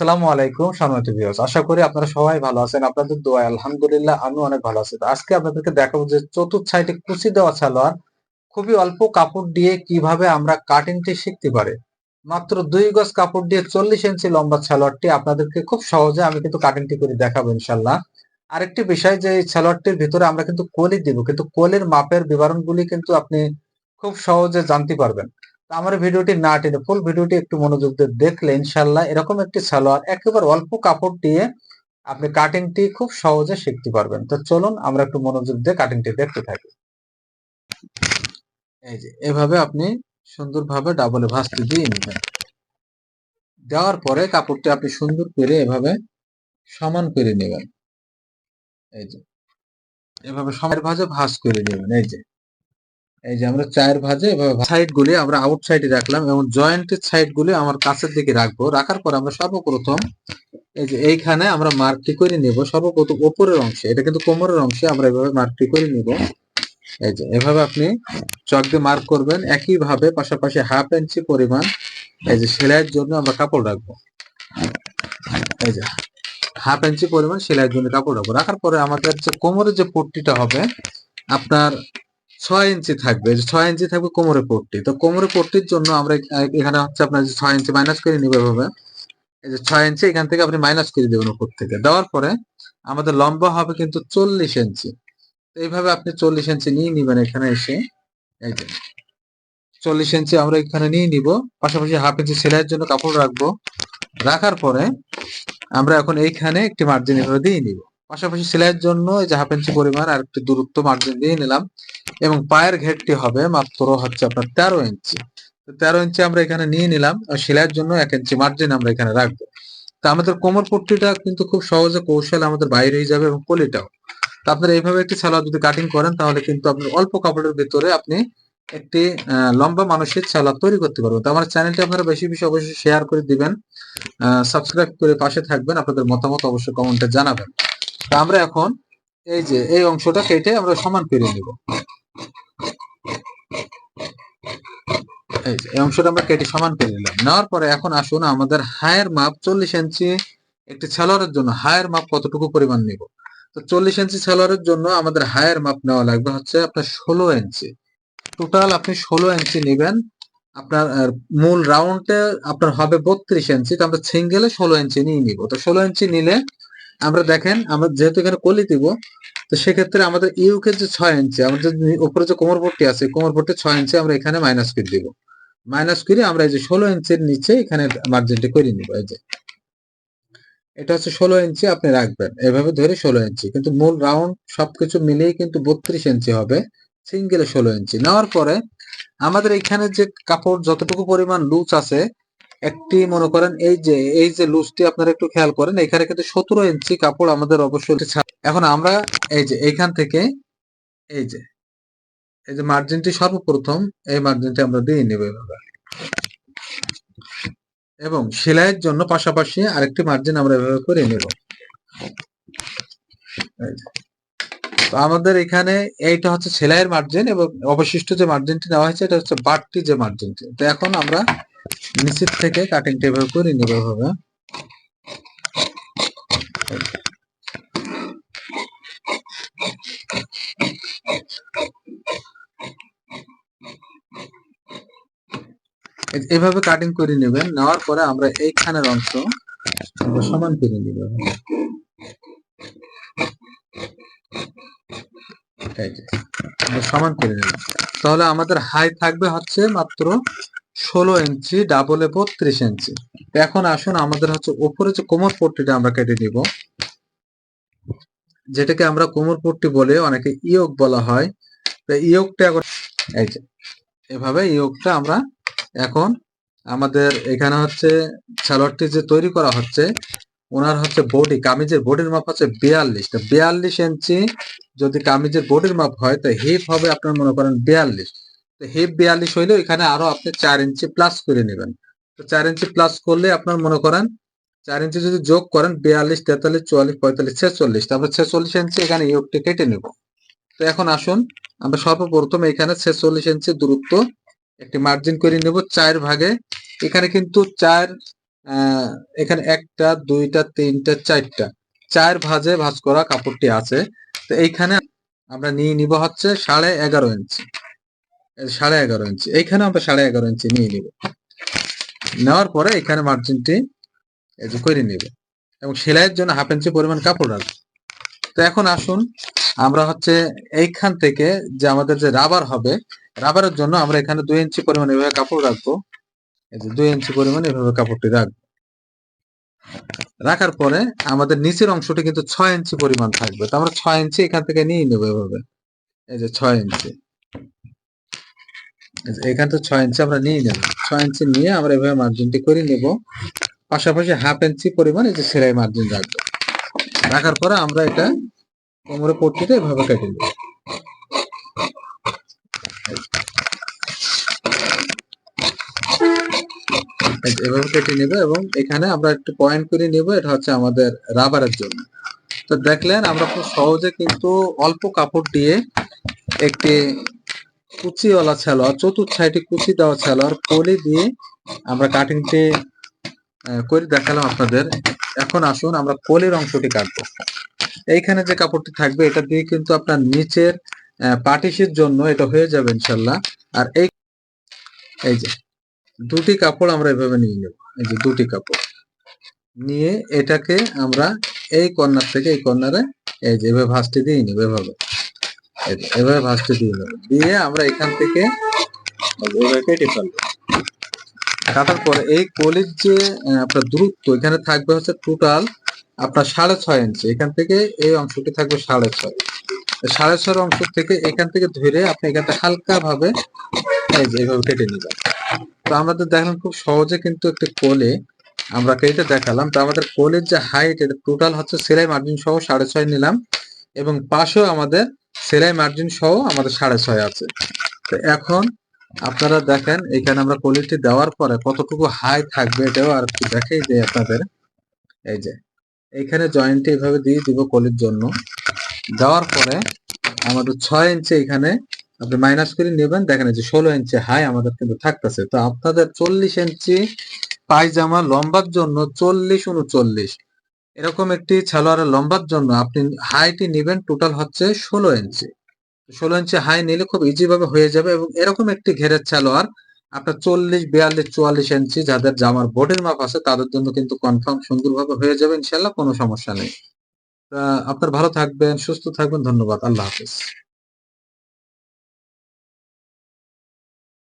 আসসালামু আলাইকুম, সম্মানিত ভিউয়ার্স আশা করি আপনারা সবাই ভালো আছেন। আপনাদের দোয়া আলহামদুলিল্লাহ, আমি অনেক ভালো আছি। আজকে আপনাদেরকে দেখাবো যে চতুর্থ সাইডে কুচি দেওয়া সালোয়ার, খুবই অল্প কাপড় দিয়ে কীভাবে আমরা কাটিংটি শিখতে পারি। মাত্র দুই গজ কাপড় দিয়ে চল্লিশ ইঞ্চি লম্বা সালোয়ারটি আপনাদেরকে খুব সহজে আমি কিন্তু কাটিংটি করে দেখাবো ইনশাল্লাহ আরেকটি বিষয় যে এই সালোয়ারটির ভিতরে আমরা কিন্তু কলি দিব, কিন্তু কলির মাপের বিবরণগুলি কিন্তু আপনি খুব সহজে জানতে পারবেন। আমার ভিডিওটি না টেনে ফুল ভিডিওটি একটু মনোযোগ দিয়ে দেখলে ইনশাল্লাহ এরকম একটি সালোয়ার একেবারে অল্প কাপড় দিয়ে আপনি কাটিংটি খুব সহজে শিখতে পারবেন। তো চলুন আমরা একটু মনোযোগ দিয়ে কাটিংটি দেখতে থাকি। এই যে, এভাবে আপনি সুন্দরভাবে ডাবলে ভাঁজতে দিয়ে নেবেন। দেওয়ার পরে কাপড়টি আপনি সুন্দর করে এভাবে সমান করে নেবেন। এই যে, এভাবে সমান ভাজে ভাঁজ করে নেবেন। এই যে এই যে আমরা চায়ের ভাজে এভাবে সাইড গুলি আমরা আউট সাইডে রাখলাম এবং জয়েন্টের সাইড গুলি আমার কাছের দিকে রাখব। রাখার পর আমরা সর্বপ্রথম এই যে এইখানে আমরা মার্কটি করে নেব। সর্বপ্রথম ওপরের অংশে, এটা কিন্তু কোমরের অংশে, আমরা এভাবে মার্কটি করে নিব। এই যে এভাবে আপনি চক দিয়ে মার্ক করবেন। একই ভাবে পাশাপাশি হাফ ইঞ্চি পরিমাণ এই যে সেলাইয়ের জন্য আমরা কাপড় রাখব। এই যে হাফ ইঞ্চি পরিমাণ সেলাইয়ের জন্য কাপড় রাখব। রাখার পরে আমাদের যে কোমরের যে পট্টিটা হবে, আপনার ছয় ইঞ্চি থাকবে যে ছয় ইঞ্চি থাকবে কোমরে পট্টি। তো কোমরে পট্টির জন্য আমরা এখানে হচ্ছে আপনার ছয় ইঞ্চি মাইনাস করে নিবে এভাবে। এই যে ছয় ইঞ্চি, এখান থেকে আপনি মাইনাস করে দেবেন উপর থেকে। দেওয়ার পরে আমাদের লম্বা হবে কিন্তু চল্লিশ ইঞ্চি। এইভাবে আপনি চল্লিশ ইঞ্চি নিয়ে নিবেন এখানে এসে। এই যে চল্লিশ ইঞ্চি আমরা এখানে নিয়ে নিব। পাশাপাশি হাফ ইঞ্চি সেলাইয়ের জন্য কাপড় রাখব। রাখার পরে আমরা এখন এইখানে একটি মার্জিন এভাবে দিয়ে নিব। পাশাপাশি সেলাইয়ের জন্য এই যে হাফ ইঞ্চি পরিমাণ আর একটি দূরত্ব মার্জিন দিয়ে নিলাম। এবং পায়ের ঘেরটি হবে মাত্র হচ্ছে আপনার তেরো ইঞ্চি তেরো ইঞ্চি আমরা এখানে নিয়ে নিলাম, আর সেলাইয়ের জন্য এক ইঞ্চি মার্জিন আমরা এখানে রাখব। তো আমাদের কোমর পট্টিটা কিন্তু খুব সহজে কৌশল আমাদের বাইরে হয়ে যাবে এবং কলিটাও তো আপনারা এইভাবে একটি সালোয়ার যদি কাটিং করেন, তাহলে কিন্তু আপনার অল্প কাপড়ের ভিতরে আপনি একটি লম্বা মানুষের সালোয়ার তৈরি করতে পারবেন। তো আমার চ্যানেলটি আপনারা বেশি বেশি অবশ্যই শেয়ার করে দিবেন। সাবস্ক্রাইব করে পাশে থাকবেন। আপনাদের মতামত অবশ্যই কমেন্টে জানাবেন। আমরা এখন এই যে, এই অংশটা কেটে আমরা সমান করে নিব। এই যে অংশটা আমরা কেটে সমান করে নিলাম। নেওয়ার পরে এখন আসুন আমাদের হায়ের মাপ চল্লিশ ইঞ্চি একটি সালোয়ারের জন্য হায়ের মাপ কতটুকু পরিমাণ নিব? তো চল্লিশ ইঞ্চি সালোয়ারের জন্য আমাদের হায়ের মাপ নেওয়া লাগবে হচ্ছে আপনার ষোলো ইঞ্চি। টোটাল আপনি ষোলো ইঞ্চি নেবেন। আপনার মূল রাউন্ডে আপনার হবে বত্রিশ ইঞ্চি। তো আমরা সিঙ্গেলে ষোলো ইঞ্চি নিয়ে নিব। তো ষোলো ইঞ্চি নিলে আমরা দেখেন, আমরা যেহেতু এখানে কলি দিব, তো সেক্ষেত্রে আমাদের ইউকে যে ছয় ইঞ্চি আমাদের উপরে যে কোমরপট্টি আছে কোমরপট্টি ছয় ইঞ্চি আমরা এখানে মাইনাস করে দিব। মাইনাস করে আমরা এই যে ষোলো ইঞ্চির নিচে এখানে মার্জিনটা করে নিব, এই যে। এটা হচ্ছে ষোলো ইঞ্চি আপনি রাখবেন, এভাবে ধরে ষোলো ইঞ্চি কিন্তু মূল রাউন্ড সবকিছু মিলিয়ে কিন্তু বত্রিশ ইঞ্চি হবে সিঙ্গেলে ষোলো ইঞ্চি নেওয়ার পরে আমাদের এখানে যে কাপড় যতটুকু পরিমাণ লুজ আছে একটি মনে করেন এই যে এই যে লুজটি আপনারা একটু খেয়াল করেন, এখানে কিন্তু সতেরো ইঞ্চি কাপড় আমাদের অবশ্যই এখন আমরা এই যে, এইখান থেকে এই যে এই যে মার্জিনটি সর্বপ্রথম এই মার্জিনটি আমরা দিয়ে নেব এবং সেলাইয়ের জন্য পাশাপাশি আরেকটি মার্জিন আমরা এভাবে করে নেব। তো আমাদের এখানে এইটা হচ্ছে সেলাইয়ের মার্জিন এবং অবশিষ্ট যে মার্জিনটি নেওয়া হয়েছে, এটা হচ্ছে বাড়তি যে মার্জিনটি তো এখন আমরা নিচের থেকে কাটিং টেবিল করে নেব এভাবে। কাটিং করে নেবেন, নেওয়ার পরে আমরা এইখানের অংশ সমান করে নিব। সমান করে নিলাম। তাহলে আমাদের হাই থাকবে হচ্ছে মাত্র ষোলো ইঞ্চি ডাবল ডাবলে বত্রিশ ইঞ্চি এখন আসুন আমাদের হচ্ছে উপরে যে কোমর পট্টিটা আমরা কেটে নিব। যেটাকে আমরা কোমর পট্টি বলে অনেকে ইয়োগ বলা হয়। ইয়োগটা এখন এই যে, এভাবে ইয়োগটা আমরা এখন আমাদের এখানে হচ্ছে সালোয়ারটি যে তৈরি করা হচ্ছে, ওনার হচ্ছে বডি কামিজের বডির মাপ হচ্ছে বিয়াল্লিশ। তো বিয়াল্লিশ ইঞ্চি যদি কামিজের বডির মাপ হয়, তো হিপ হবে আপনার মনে করেন বিয়াল্লিশ। হিপ বিয়াল্লিশ হইলেও এখানে আরও আপনি চার ইঞ্চি প্লাস করে নেবেন। তো চার ইঞ্চি প্লাস করলে আপনার মনে করেন, চার ইঞ্চি যদি যোগ করেন, বিয়াল্লিশ, তেতাল্লিশ, চুয়াল্লিশ, পঁয়তাল্লিশ, ছেচল্লিশ, তারপর ছেচল্লিশ ইঞ্চি এখানে ইয়োগটি কেটে নেব। তো এখন আসুন, আমরা সর্বপ্রথম এখানে ছেচল্লিশ ইঞ্চি দূরত্ব একটি মার্জিন করে নেব চার ভাগে। এখানে কিন্তু চার এখানে একটা, দুইটা, তিনটা, চারটা, চার ভাজে ভাজ করা কাপড়টি আছে। তো এইখানে আমরা নিয়ে নিব হচ্ছে সাড়ে এগারো ইঞ্চি। সাড়ে এগারো ইঞ্চি এইখানে আমরা সাড়ে এগারো ইঞ্চি নিয়ে নিব। নেওয়ার পরে এখানে মার্জিনটি করে নেবে। এবং সেলাইয়ের জন্য হাফ ইঞ্চি পরিমাণ কাপড় রাখব। তো এখন আসুন, আমরা হচ্ছে এইখান থেকে যে আমাদের যে রাবার হবে রাবারের জন্য আমরা এখানে দুই ইঞ্চি পরিমাণ এভাবে কাপড় রাখব। এই যে দুই ইঞ্চি পরিমাণ এভাবে কাপড়টি রাখব। রাখার পরে আমাদের নিচের অংশটি কিন্তু ছয় ইঞ্চি পরিমাণ থাকবে। তো আমরা ছয় ইঞ্চি এখান থেকে নিয়ে নেব এভাবে। এই যে ছয় ইঞ্চি এখান তো ছয় ইঞ্চি আমরা নিয়ে নেব। ছয় ইঞ্চি নিয়ে আমরা এভাবে মার্জিনটি করে নেব। পাশাপাশি হাফ ইঞ্চি পরিমাণ যে সেলাই মার্জিন রাখব। রাখার পরে আমরা এটা কোমরে পট্টিতে এভাবে কেটে নেব। এভাবে কেটে নেবে এবং এখানে আমরা একটু পয়েন্ট করে নেব, এটা হচ্ছে আমাদের রাবারের জন্য। তো দেখলেন আমরা খুব সহজে কিন্তু অল্প কাপড় দিয়ে একটি কুচিওয়ালা সালোয়ার চতুর্থ সাইডে কুচি দেওয়া সালোয়ার পলি দিয়ে আমরা কাটিংটি করে দেখালাম আপনাদের। এখন আসুন, আমরা পলির অংশটি কাটবো। এইখানে যে কাপড়টি থাকবে, এটা দিয়ে কিন্তু আপনার নিচের পাটিসির জন্য এটা হয়ে যাবে ইনশাল্লাহ। আর এই এই যে, দুটি কাপড় আমরা এভাবে নিয়ে নেব। এই যে দুটি কাপড়। নিয়ে এটাকে আমরা এই কর্নার থেকে এই কর্নারে, এই যে এভাবে ভাঁজটি দিয়ে নেব এভাবে। এভাবে ভাঁজটি দিয়ে নেব দিয়ে আমরা এখান থেকে কেটে ফেলব। কাটার পরে এই কলির যে আপনার দূরত্ব, এখানে থাকবে হচ্ছে টোটাল আপনার সাড়ে ছয় ইঞ্চি এখান থেকে এই অংশটি থাকবে সাড়ে ছয়। সাড়ে ছয় অংশ থেকে এখান থেকে ধরে আপনি এখানটা হালকা ভাবে এইভাবে কেটে নিবেন। তো আমাদের দেখলাম খুব সহজে কিন্তু একটি কোলে আমরা কেটে দেখালাম। তো আমাদের কোলের যে হাইট এটা টোটাল হচ্ছে সেলাই মার্জিন সহ সাড়ে ছয় নিলাম এবং পাশেও আমাদের সেলাই মার্জিন সহ আমাদের সাড়ে ছয় আছে। তো এখন আপনারা দেখেন, এখানে আমরা কোয়ালিটি দেওয়ার পরে কতটুকু হাই থাকবে এটাও আর একটু দেখাই যে আপনাদের। এই যে এইখানে জয়েন্টে এইভাবে দিয়ে দিব কলির জন্য। দেওয়ার পরে আমাদের ছয় ইঞ্চি এখানে আপনি মাইনাস করে নেবেন, দেখেন যে ষোলো ইঞ্চি হাই আমাদের কিন্তু থাকতেছে। তো আপনাদের চল্লিশ ইঞ্চি পায়জামা লম্বার জন্য চল্লিশ উনচল্লিশ। এরকম একটি সালোয়ারের লম্বার জন্য আপনি হাইটি নেবেন টোটাল হচ্ছে ষোলো ইঞ্চি ষোলো ইঞ্চি হাই নিলে খুব ইজি ভাবে হয়ে যাবে এবং এরকম একটি ঘেরের সালোয়ার আপনার চল্লিশ, বিয়াল্লিশ, চুয়াল্লিশ ইঞ্চি যাদের জামার বডির মাপ আছে তাদের জন্য কিন্তু কনফার্ম সুন্দরভাবে হয়ে যাবে ইনশাল্লাহ কোনো সমস্যা নেই। আপনার ভালো থাকবেন, সুস্থ থাকবেন, ধন্যবাদ, আল্লাহ হাফিজ।